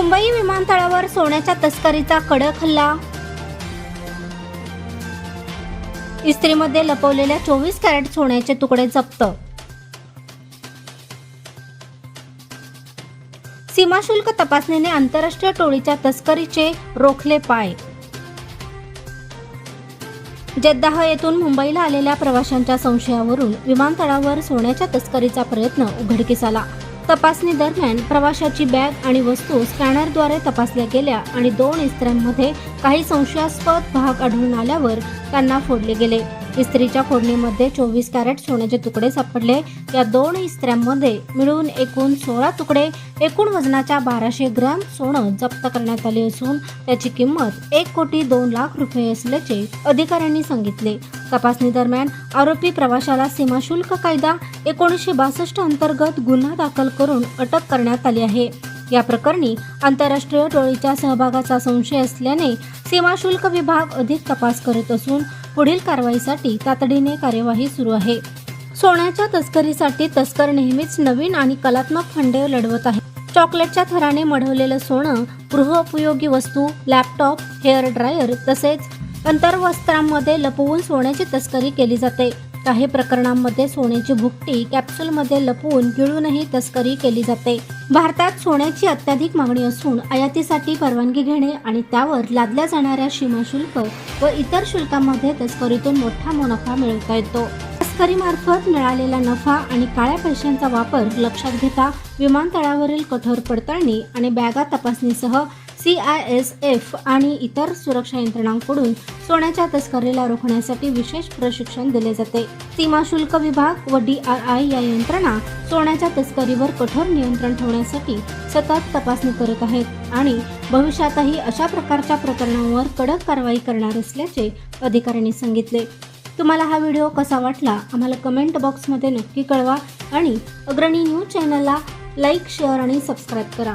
मुंबई विमानतळावर सोन्याच्या तस्करीचा कडक हल्ला. इस्त्रीमध्ये लपवलेल्या चोवीस कॅरेट सोन्याचे तुकडे जप्त. सीमाशुल्क तपासणीने आंतरराष्ट्रीय टोळीच्या तस्करीचे रोखले पाय. जद्दाह येथून मुंबईला आलेल्या प्रवाशांच्या संशयावरून विमानतळावर सोन्याच्या तस्करीचा प्रयत्न उघडकीस आला. तपासणी दरम्यान प्रवाशाची बॅग आणि वस्तू स्कॅनरद्वारे तपासल्या गेल्या आणि दोन इस्त्र्यांमध्ये काही संशयास्पद भाग आढळून आल्यावर त्यांना फोडले गेले. इस्त्रीच्या फोडणीमध्ये चोवीस कॅरेट सोन्याचे तुकडे सापडले. या दोन इस्त्र्यांमध्ये मिळून एकूण सोळा तुकडे एकूण वजनाच्या बाराशे ग्रॅम सोनं जप्त करण्यात आले असून त्याची किंमत एक कोटी दोन लाख रुपये असल्याचे अधिकाऱ्यांनी सांगितले. तपासणी दरम्यान आरोपी प्रवाशाला सीमाशुल्क कायदा एकोणीसशे बासष्ट अंतर्गत गुन्हा दाखल करून अटक करण्यात आली आहे. या प्रकरणी आंतरराष्ट्रीय टोळीच्या सहभागाचा संशय असल्याने सीमाशुल्क विभाग अधिक तपास करत असून पुढील कारवाईसाठी तातडीने कार्यवाही सुरू आहे. सोन्याच्या तस्करीसाठी तस्कर नेहमीच नवीन आणि कलात्मक फंडे लढवत आहे चॉकलेटच्या थराने मढवलेलं सोनं गृहोपयोगी वस्तू लॅपटॉप हेअर ड्रायर तसेच अंतर्वस्त्रांमध्ये लपवून सोन्याची तस्करी केली जाते. काही प्रकरणांमध्ये सोन्याची भुकटी कॅप्सूलमध्ये लपवून गिळूनही तस्करी केली जाते. भारतात सोन्याची अत्याधिक मागणी असून आयातीसाठी परवानगी घेणे आणि त्यावर लादल्या जाणाऱ्या सीमाशुल्क व इतर शुल्कामध्ये तस्करीतून मोठा मुनाफा मिळवता येतो. तस्करीमार्फत मिळालेला नफा आणि काळ्या पैशांचा वापर लक्षात घेता विमानतळावरील कठोर पडताळणी आणि बॅगा तपासणीसह सी आय एस एफ आणि इतर सुरक्षा यंत्रणांकडून सोन्याच्या तस्करीला रोखण्यासाठी विशेष प्रशिक्षण दिले जाते. सीमा शुल्क विभाग व डी आर आय या यंत्रणा सोन्याच्या तस्करीवर कठोर नियंत्रण ठेवण्यासाठी सतत तपासणी करत आहेत आणि भविष्यातही अशा प्रकारच्या प्रकरणांवर कडक कारवाई करणार असल्याचे अधिकाऱ्यांनी सांगितले. तुम्हाला हा व्हिडिओ कसा वाटला? आम्हाला कमेंट बॉक्समध्ये नक्की कळवा आणि अग्रणी न्यूज चॅनलला लाईक शेअर आणि सबस्क्राईब करा.